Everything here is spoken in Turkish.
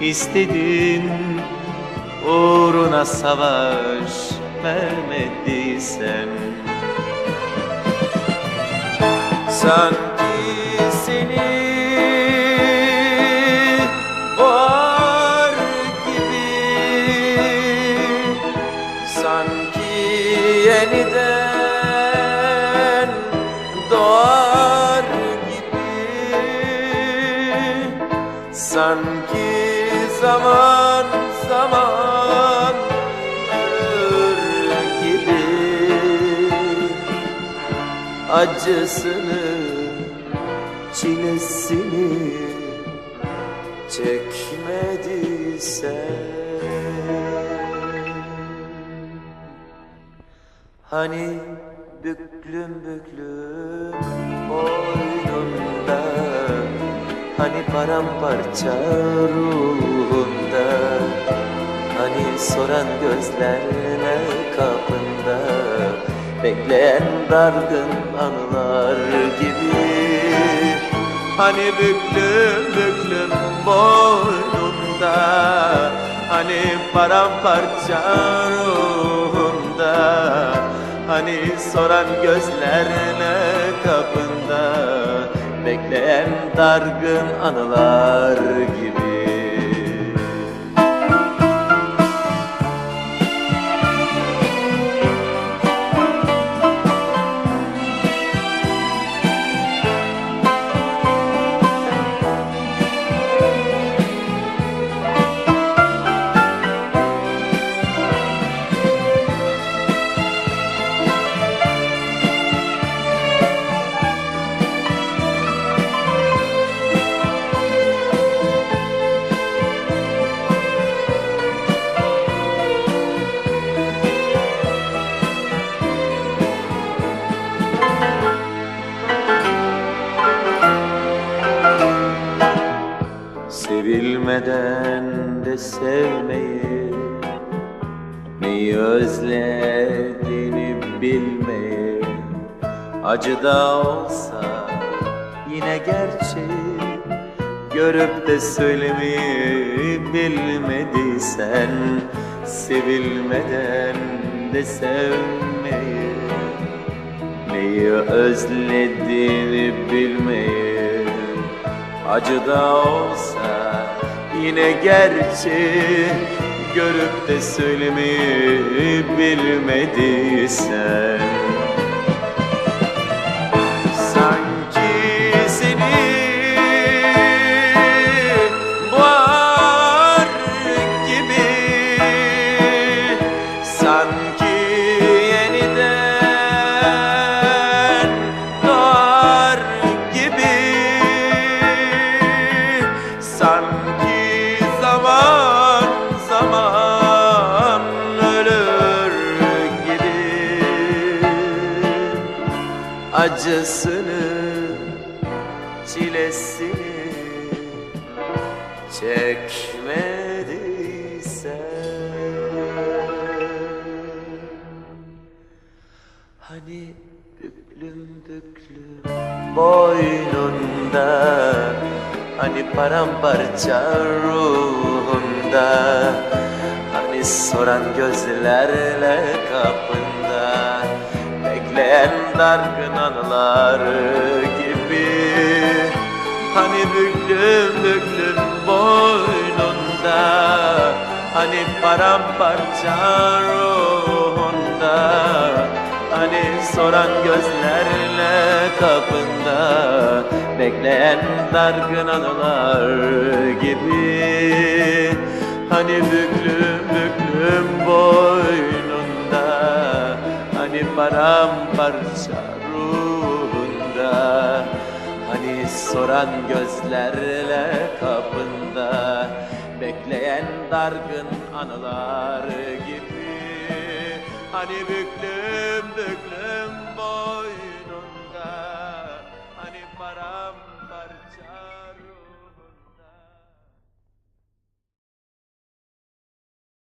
istedin uğruna savaş vermediysen. Sanki seni boğar gibi sanki yeniden doğar gibi. Sanki zaman zaman ölür gibi. Acısını çilesini çekmediysen Hani büklüm büklüm boynunda Hani paramparça ruhunda Hani soran gözlerine kapında Bekleyen dargın anılar gibi. Hani büklüm büklüm boynunda Hani paramparça ruhunda Hani soran gözlerine kapında Bekleyen dargın anılar gibi Sevilmeden de sevmeyi Neyi özlediğini bilmeyi Acı da olsa yine gerçeği Görüp de söylemeyi bilmediysen Sevilmeden de sevmeyi Neyi özlediğini bilmeyi Acı da olsa yine gerçeği Görüp de söylemeyi bilmediysen acısını, çilesini çekmediysen Hani büklüm büklüm boynunda Hani paramparça ruhunda Hani soran gözlerle kapında Bekleyen dargın anılar gibi. Hani büklüm büklüm boynunda Hani paramparça ruhunda Hani soran gözlerle kapında Bekleyen dargın anılar gibi. Hani büklüm paramparça ruhunda Hani soran gözlerle kapında Bekleyen dargın anılar gibi. Hani büklüm